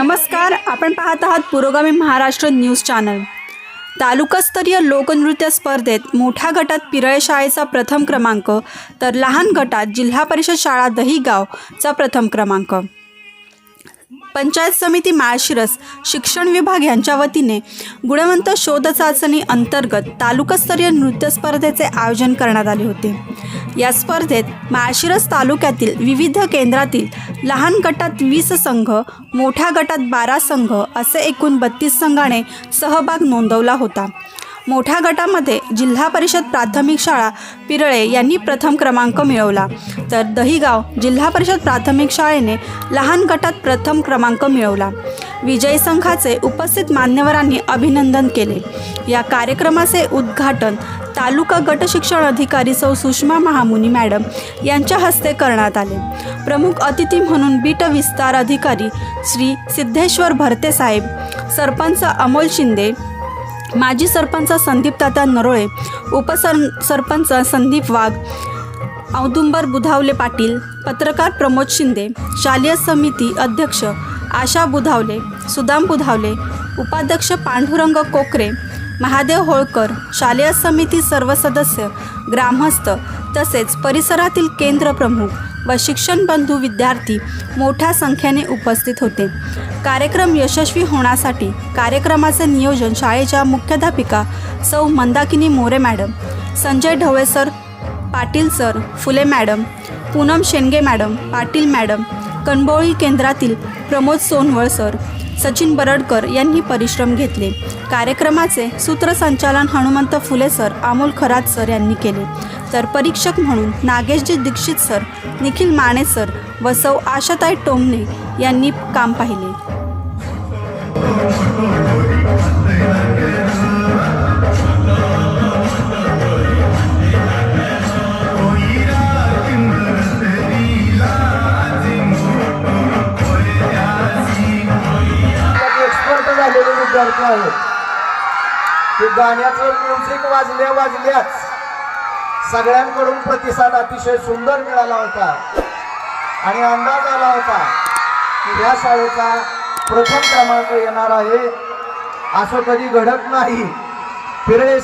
नमस्कार आपण पाहत आहात पुरोगामी महाराष्ट्र न्यूज चॅनल. तालुकास्तरीय लोकनृत्य स्पर्धेत मोठ्या गटात पिरळे शाळेचा प्रथम क्रमांक तर लहान गटात जिल्हा परिषद शाळा दहीगावचा प्रथम क्रमांक. पंचायत समिती माळशिरस शिक्षण विभाग यांच्या वतीने गुणवंत शोध चाचणी अंतर्गत तालुकास्तरीय नृत्य स्पर्धेचे आयोजन करण्यात आले होते. या स्पर्धेत माळशिरस तालुक्यातील विविध केंद्रातील लहान गटात वीस संघ मोठ्या गटात बारा संघ असे एकूण बत्तीस संघाने सहभाग नोंदवला होता. मोठ्या गटामध्ये जिल्हा परिषद प्राथमिक शाळा पिरळे यांनी प्रथम क्रमांक मिळवला. तर दहीगाव जिल्हा परिषद प्राथमिक शाळेने लहान गटात प्रथम क्रमांक मिळवला. विजयी संघाचे उपस्थित मान्यवरांनी अभिनंदन केले. या कार्यक्रमाचे उद्घाटन तालुका गट शिक्षण अधिकारी सौ सुषमा महामुनी मॅडम यांच्या हस्ते करण्यात आले. प्रमुख अतिथी म्हणून बीट विस्तार अधिकारी श्री सिद्धेश्वर भरते साहेब सरपंच अमोल शिंदे माजी सरपंच संदीप तात्या नरोळे उपसर सरपंच संदीप वाघ औदुंबर बुधावले पाटील पत्रकार प्रमोद शिंदे शालेय समिती अध्यक्ष आशा बुधावले सुदाम बुधावले उपाध्यक्ष पांडुरंग कोकरे महादेव होळकर शालेय समिती सर्व सदस्य ग्रामस्थ तसेच परिसरातील केंद्र प्रमुख व शिक्षण बंधू विद्यार्थी मोठ्या संख्येने उपस्थित होते. कार्यक्रम यशस्वी होण्यासाठी कार्यक्रमाचे नियोजन शाळेच्या मुख्याध्यापिका सौ Mandakini More madam Sanjay Dhavale sir Patil sir Phule madam Poonam Shendge madam Patil madam Kanboli केंद्रातील प्रमोद सोनवळ सर सचिन बरडकर यांनी परिश्रम घेतले. कार्यक्रमाचे सूत्रसंचालन हनुमंत फुले सर अमोल खरात सर यांनी केले. तर परीक्षक म्हणून नागेशजी दीक्षित सर निखिल माने सर व सौ आशाताई टोमने यांनी काम पाहिले. झालेले विद्यार्थी आहेत. ते गाण्याचं म्युझिक वाजल्या वाजल्याच. सगळ्यांकडून प्रतिसाद अतिशय सुंदर मिळाला होता. आणि अंदाज आला होता की या शाळेचा प्रथम क्रमांक येणार आहे. असं कधी घडत नाही. फिरळे